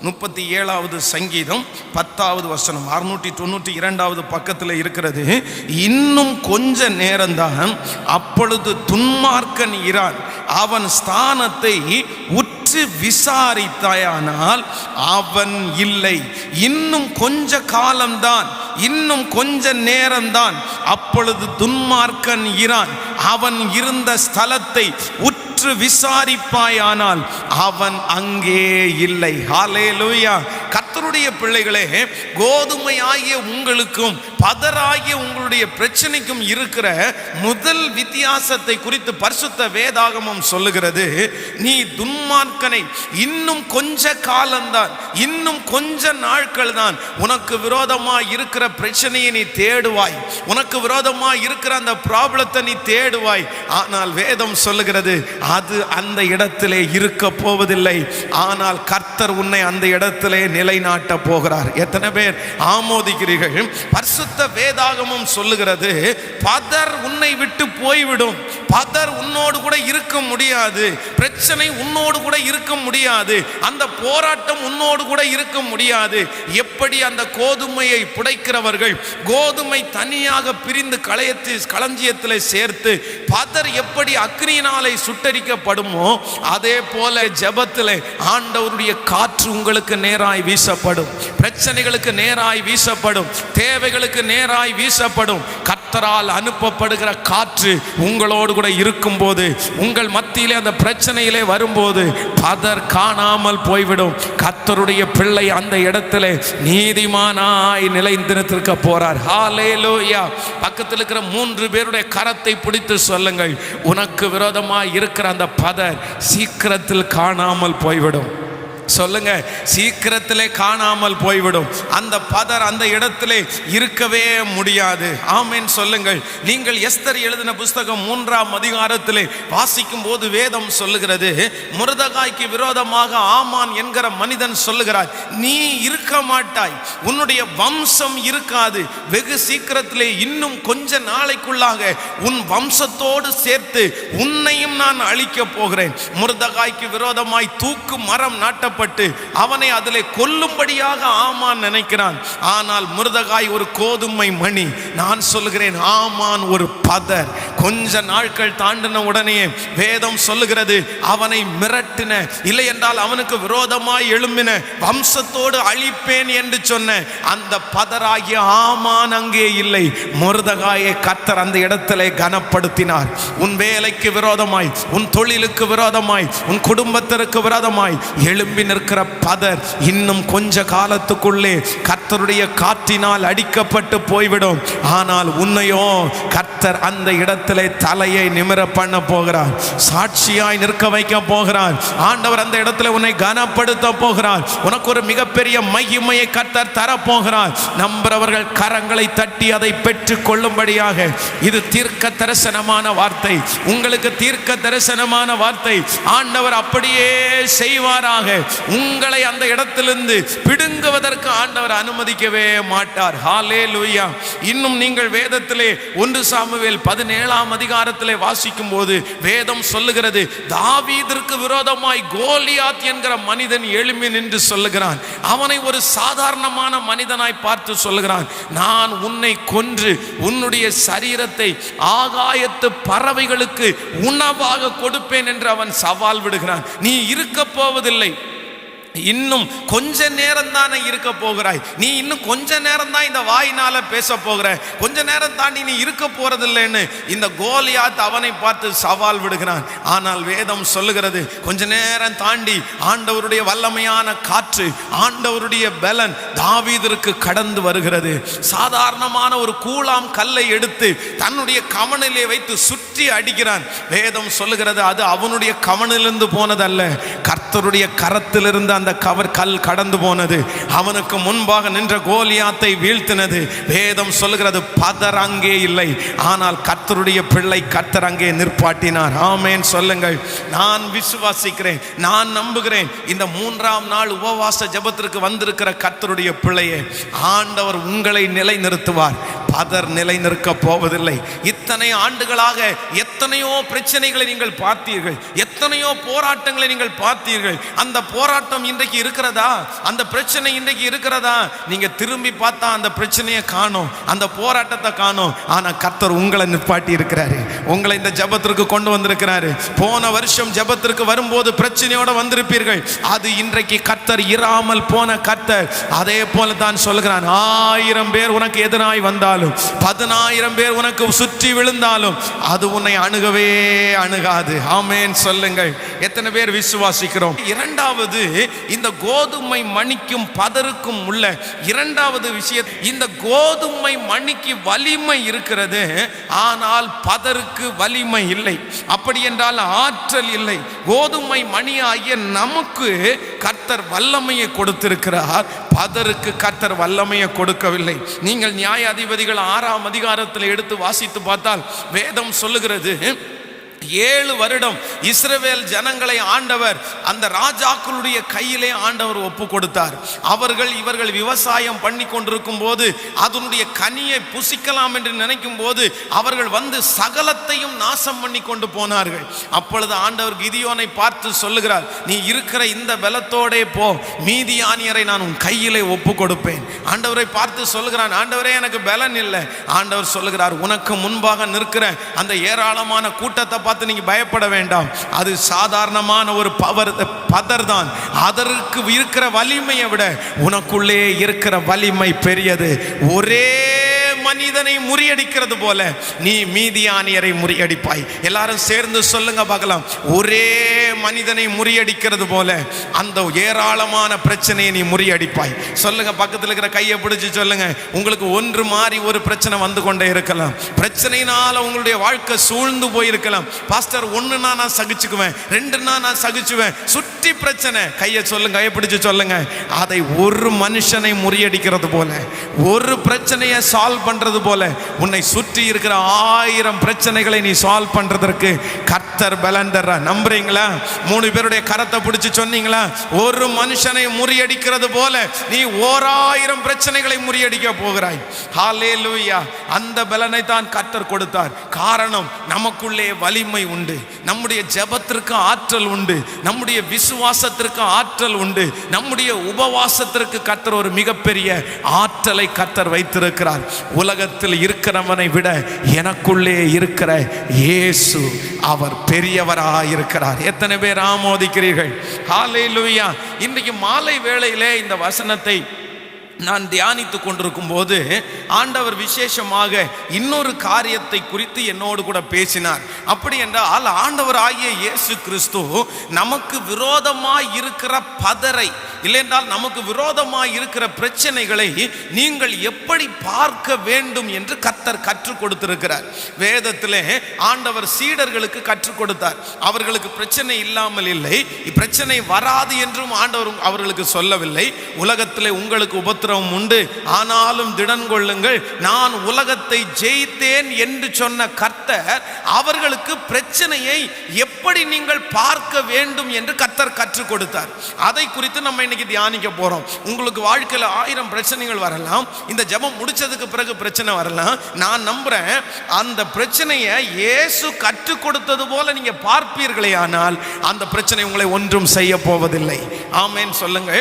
முப்பத்தி ஏழாவது சங்கீதம் பத்தாவது வசனம் அறுநூற்றி தொண்ணூற்றி இரண்டாவது பக்கத்தில் இருக்கிறது இன்னும் கொஞ்ச நேரம்தான் அப்பொழுது துன்மார்க்கன் இரான் அவன் ஸ்தானத்தை உற்று விசாரித்தாயானால் அவன் இல்லை. இன்னும் கொஞ்ச காலம்தான் இன்னும் கொஞ்ச நேரம்தான் அப்பொழுது துன்மார்க்கன் இரான் அவன் இருந்த ஸ்தலத்தை உற்று விசாரிப்பாயானால் அவன் அங்கே இல்லை. ஹாலே லூயா கர்த்தருடைய பிள்ளைகளே கோதுமை ஆகிய உங்களுக்கும் பதராகிய உங்களுடைய பிரச்சனைக்கும் இருக்கிற முதல் வித்தியாசத்தை குறித்து பரிசுத்த வேதாகமம் சொல்லுகிறது. நீ துன்மார்க்கனை இன்னும் கொஞ்ச காலம்தான் இன்னும் கொஞ்ச நாட்கள் தான் உனக்கு விரோதமா இருக்கிற பிரச்சனையை நீ தேடுவாய். உனக்கு விரோதமா இருக்கிற அந்த ப்ராப்ளத்தை நீ தேடுவாய். ஆனால் வேதம் சொல்லுகிறது அது அந்த இடத்திலே இருக்க போவதில்லை ஆனால் கர்த்தர் உன்னை அந்த இடத்திலே நிலைநாட்ட போகிறார். எத்தனை பேர் ஆமோதிக்கிறீர்கள்? பரிசுத்த வேதாகமும் சொல்லுகிறது பதர் உன்னை விட்டு போய்விடும். பதர் உன்னோடு கூட இருக்க முடியாது. பிரச்சனை உன்னோடு கூட இருக்க முடியாது. அந்த போராட்டம் உன்னோடு கூட இருக்க முடியாது. எப்படி அந்த கோதுமையை புடைக்கிறவர்கள் கோதுமை தனியாக பிரிந்து களையத்து களஞ்சியத்தில் சேர்த்து பதர் எப்படி அக்னியினாலே சுட்டரிக்கப்படுமோ அதே போல ஜெபத்தில் ஆண்டவருடைய காற்று உங்களுக்கு நேராய் வீசப்படும். பிரச்சனைகளுக்கு நேராய் வீசப்படும். தேவைகளுக்கு நேராய் வீசப்படும். கத்தரால் அனுப்பப்படுகிற காற்று உங்களோடு கூட இருக்கும்போது உங்கள் மத்தியிலே அந்த பிரச்சனையிலே வரும்போது பதர் காணாமல் போய்விடும். கத்தருடைய பிள்ளை அந்த இடத்துல நீதிமானாய் நிலைந்திருக்க போறார். ஹாலேலோயா பக்கத்தில் இருக்கிற மூன்று பேருடைய கரத்தை பிடித்து சொல்லுங்கள். உனக்கு விரோதமாக இருக்கிற அந்த பதர் சீக்கிரத்தில் காணாமல் போய்விடும். சொல்லுங்க சீக்கிரத்திலே காணாமல் போய்விடும். அந்த பதர் அந்த இடத்திலே இருக்கவே முடியாது. ஆமேன் சொல்லுங்கள். நீங்கள் எஸ்தர் எழுதின புஸ்தகம் மூன்றாம் அதிகாரத்திலே வாசிக்கும் போது வேதம் சொல்லுகிறது முருதகாய்க்கு விரோதமாக ஆமான் என்கிற மனிதன் சொல்லுகிறார் நீ இருக்க மாட்டாய். உன்னுடைய வம்சம் இருக்காது. வெகு சீக்கிரத்திலே இன்னும் கொஞ்ச நாளைக்குள்ளாக உன் வம்சத்தோடு சேர்த்து உன்னையும் நான் அழிக்கப் போகிறேன். முருதகாய்க்கு விரோதமாய் தூக்கு மரம் நாட்டப்பட்டு அவனை அதிலே கொல்லும்படியாக ஆமான் நினைக்கிறான். ஆனால் முருதகாய் ஒரு கோதுமை மணி. நான் சொல்லுகிறேன் ஆமான் ஒரு பதர். கொஞ்ச நாட்கள் தாண்டின உடனே வேதம் சொல்லுகிறது அவனை மிரட்டின. இல்லை என்றால் அவனுக்கு விரோதமாய் எழும்பின வம்சத்தோடு அழிப்பேன் என்று சொன்ன அந்த பதராகிய ஆமான் அங்கே இல்லை. முருதகாயை கத்தர் அந்த இடத்திலே கனப்படுத்தினார். உன் வேலைக்கு விரோதமாய் உன் தொழிலுக்கு விரோதமாய் உன் குடும்பத்திற்கு விரோதமாய் எழும்பி நிற்கிற பதர் இன்னும் கொஞ்ச காலத்துக்குள்ளே கர்த்தருடைய காற்றினால் அடிக்கப்பட்டு போய்விடும். ஆனால் உன்னையோ கர்த்தர் அந்த இடத்திலே தலையை நிமிர பண்ண போகிறார். சாட்சியாய் நிற்க வைக்க போகிறார். ஆண்டவர் அந்த இடத்துல உன்னை கனப்படுத்த போகிறார். உனக்கு ஒரு மிகப்பெரிய மகிமையை கர்த்தர் தரப்போகிறார். நம்புறவர்கள் கரங்களை தட்டி அதை பெற்று கொள்ளும்படியாக. இது தீர்க்க தரிசனமான வார்த்தை. உங்களுக்கு தீர்க்க தரிசனமான வார்த்தை. ஆண்டவர் அப்படியே செய்வாராக. உங்களை அந்த இடத்திலிருந்து பிடுங்குவதற்கு ஆண்டவர் அனுமதிக்கவே மாட்டார். ஹாலே லூயா இன்னும் நீங்கள் வேதத்திலே ஒன்று சாமுவேல் பதினேழாம் அதிகாரத்திலே வாசிக்கும் போது வேதம் சொல்லுகிறது தாவீதிற்கு விரோதமாய் கோலியாத் என்கிற மனிதன் எழுமி நின்று சொல்லுகிறான். அவனை ஒரு சாதாரணமான மனிதனாய் பார்த்து சொல்லுகிறான். நான் உன்னை கொன்று உன்னுடைய சரீரத்தை ஆகாயத்து பறவைகளுக்கு உணவாக கொடுப்பேன் என்று அவன் சவால் விடுகிறான். நீ இருக்க போவதில்லை இன்னும் கொஞ்ச நேரம் தானே இருக்க போகிறாய். நீ இன்னும் கொஞ்ச நேரம் தான் இந்த வாயினால பேச போகிற. கொஞ்ச நேரம் தாண்டி நீ இருக்க போறதில்லைன்னு இந்த கோலியாத் அவனை பார்த்து சவால் விடுகிறான். ஆனால் வேதம் சொல்லுகிறது கொஞ்ச நேரம் தாண்டி ஆண்டவருடைய வல்லமையான காற்று ஆண்டவருடைய பலன் தாவீதிற்கு கடந்து வருகிறது. சாதாரணமான ஒரு கூழாம் கல்லை எடுத்து தன்னுடைய கவனிலே வைத்து சுற்றி அடிக்கிறான். வேதம் சொல்லுகிறது அது அவனுடைய கவனிலிருந்து போனதல்ல. கர்த்தருடைய கரத்திலிருந்து அந்த கவர் கல் கடந்து போனது. அவனுக்கு முன்பாக நின்ற கோலியாத்தை வீழ்த்தினது. வேதம் சொல்லுகிறது பதர் அங்கே இல்லை. ஆனால் கர்த்தருடைய பிள்ளை கர்த்தர் அங்கே நிற்பாட்டினார். ஆமேன் சொல்லுங்கள். நான் விசுவாசிக்கிறேன் நான் நம்புகிறேன். இந்த மூன்றாம் நாள் உபவாச ஜெபத்திற்கு வந்திருக்கிற கர்த்தருடைய பிள்ளையே ஆண்டவர் உங்களை நிலை நிறுத்துவார் பதர் நிலை போவதில்லை. எத்தனை ஆண்டுகளாக எத்தனையோ பிரச்சனைகளை நீங்கள் பார்த்தீர்கள் எத்தனையோ போராட்டங்களை நீங்கள் பார்த்தீர்கள். அந்த போராட்டம் இன்றைக்கு இருக்கிறதா? அந்த பிரச்சனை இன்றைக்கு இருக்கிறதா? நீங்க திரும்பி பார்த்தா அந்த பிரச்சனையை காணும் அந்த போராட்டத்தை காணும். ஆனா கர்த்தர் உங்களை நிப்பாட்டி இருக்கிறாரு. உங்களை இந்த ஜெபத்திற்கு கொண்டு வந்திருக்கிறாரு. போன வருஷம் ஜெபத்திற்கு வரும்போது பிரச்சனையோட வந்திருப்பீர்கள். அது இன்றைக்கு கர்த்தர் இராமல் போன கர்த்தர். அதே போல தான் சொல்கிறான் ஆயிரம் பேர் உனக்கு எதிராய் வந்தாலும் பதினாயிரம் பேர் உனக்கு சுற்றி விழுந்தாலும் அது உன்னை அணுகவே அணுகாது. ஆமேன். சொல்லுங்கள். எத்தனை பேர் விசுவாசிக்கிறோம்? இரண்டாவது இந்த கோதுமை மணிக்கும் பதருக்கும் உள்ள இரண்டாவது விஷயம் இந்த கோதுமை மணிக்கு வலிமை இருக்கிறது ஆனால் பதருக்கு வலிமை இல்லை. அப்படி என்றால் ஆற்றல் இல்லை. கோதுமை மணி ஆகிய நமக்கு கர்த்தர் வல்லமையை கொடுத்திருக்கிறார். பதருக்கு கத்தர் வல்லமையை கொடுக்கவில்லை. நீங்கள் நியாயாதிபதிகள் ஆறாம் அதிகாரத்தில் எடுத்து வாசித்து பார்த்தால் வேதம் சொல்லுகிறது ஏழு வருடம் இஸ்ரவேல் ஜனங்களை ஆண்டவர் அந்த ராஜாக்களுடைய கையிலே ஆண்டவர் ஒப்பு கொடுத்தார். அவர்கள் இவர்கள் விவசாயம் பண்ணி கொண்டிருக்கும் போது அதனுடைய கனியை புசிக்கலாம் என்று நினைக்கும் போது அவர்கள் வந்து சகலத்தையும் நாசம் பண்ணி கொண்டு போனார்கள். அப்பொழுது ஆண்டவர் கிதியோனை பார்த்து சொல்லுகிறார் நீ இருக்கிற இந்த பலத்தோடே போ மீதியானியரை நான் உன் கையிலே ஒப்பு கொடுப்பேன். ஆண்டவரை பார்த்து சொல்லுகிறான் ஆண்டவரே எனக்கு பலன் இல்லை. ஆண்டவர் சொல்லுகிறார் உனக்கு முன்பாக நிற்கிற அந்த ஏராளமான கூட்டத்தை பார்த்து நீங்க பயப்பட வேண்டாம். அது சாதாரணமான ஒரு பவர் பதர் தான். அதற்கு இருக்கிற வலிமையை விட உனக்குள்ளே இருக்கிற வலிமை பெரியது. ஒரே மனிதனை முறியடிக்கிறது போல நீ மீதியானியரை முறியடிப்பாய். எல்லாரும் சேர்ந்து சொல்லுங்க பார்க்கலாம். ஒரே மனிதனை முறியடிக்கிறது போல அந்த ஏராளமான பிரச்சனையை நீ முறியடிப்பாய். சொல்லுங்க பக்கத்தில் இருக்கிற கையை பிடிச்சு சொல்லுங்க. உங்களுக்கு ஒன்று மாறி ஒரு பிரச்சனை வந்து கொண்டே இருக்கலாம். பிரச்சனையினால உங்களுடைய வாழ்க்கை சூழ்ந்து போயிருக்கலாம். பாஸ்டர் ஒன்றுனா நான் சகிச்சுக்குவேன் ரெண்டுனா நான் சகிச்சுவேன். சுற்றி பிரச்சனை. கையை சொல்லுங்க கையை பிடிச்சு சொல்லுங்க. அதை ஒரு மனுஷனை முறியடிக்கிறது போல ஒரு பிரச்சனையை சால்வ் பண்றது போல உன்னை சுற்றி இருக்கிற ஆயிரம் பிரச்சனைகளை நீ சால்வ் பண்றதற்கு கர்த்தர் பலன் தர்ற நம்புறீங்களா? மூணு பேருடைய கரத்தை பிடிச்சி சொன்னீங்களா? ஒரு மனுஷனை முறியடிக்கிறது போல நீ ஓராயிரம் பிரச்சனைகளை முறியடிக்க போகிறாய். ஹாலே லூயா அந்த பலனை தான் கர்த்தர் கொடுத்தார். காரணம் நமக்குள்ளே வலிமை உண்டு. நம்முடைய ஜபத்திற்கு ஆற்றல் உண்டு. நம்முடைய விசுவாசத்திற்கு ஆற்றல் உண்டு. நம்முடைய உபவாசத்திற்கு கர்த்தர் ஒரு மிகப்பெரிய ஆற்றலை கர்த்தர் வைத்திருக்கிறார். உலக உலகத்தில் இருக்கிறவனை விட எனக்குள்ளே இருக்கிற இயேசு அவர் பெரியவராக இருக்கிறார் எத்தனை பேர் ஆமோதிக்கிறீர்கள்? ஹalleluya இன்றைக்கு மாலை வேளையிலே இந்த வசனத்தை நான் தியானித்து கொண்டிருக்கும் போது ஆண்டவர் விசேஷமாக இன்னொரு காரியத்தை குறித்து என்னோடு கூட பேசினார். அப்படி என்றால் ஆண்டவர் ஆகிய இயேசு கிறிஸ்து நமக்கு விரோதமாக இருக்கிற பதரை இல்லையென்றால் நமக்கு விரோதமாக இருக்கிற பிரச்சனைகளை நீங்கள் எப்படி பார்க்க வேண்டும் என்று கத்தர் கற்றுக் கொடுத்திருக்கிறார். வேதத்திலே ஆண்டவர் சீடர்களுக்கு கற்றுக் கொடுத்தார். அவர்களுக்கு பிரச்சனை இல்லாமல் இல்லை பிரச்சனை வராது என்றும் ஆண்டவர் அவர்களுக்கு சொல்லவில்லை. உலகத்திலே உங்களுக்கு உபத்திரம் உபத்திரவம் உண்டு. ஆனாலும் திடன் கொள்ளுங்கள். நான் உலகத்தை ஜெயித்தேன் என்று சொன்ன கர்த்தர் அவர்களுக்கு பிரச்சனையை எப்படி நீங்கள் பார்க்க வேண்டும் என்று கர்த்தர் கற்றுக் கொடுத்தார். அதை குறித்து நம்ம இன்னைக்கு தியானிக்க போறோம். உங்களுக்கு வாழ்க்கையில் ஆயிரம் பிரச்சனைகள் வரலாம். இந்த ஜெபம் முடிச்சதுக்கு பிறகு பிரச்சனை வரலாம். நான் நம்புறேன் அந்த பிரச்சனையை இயேசு கற்றுக் கொடுத்தது போல நீங்க பார்ப்பீர்களே ஆனால் அந்த பிரச்சனை உங்களை ஒன்றும் செய்ய போவதில்லை. ஆமேன் சொல்லுங்க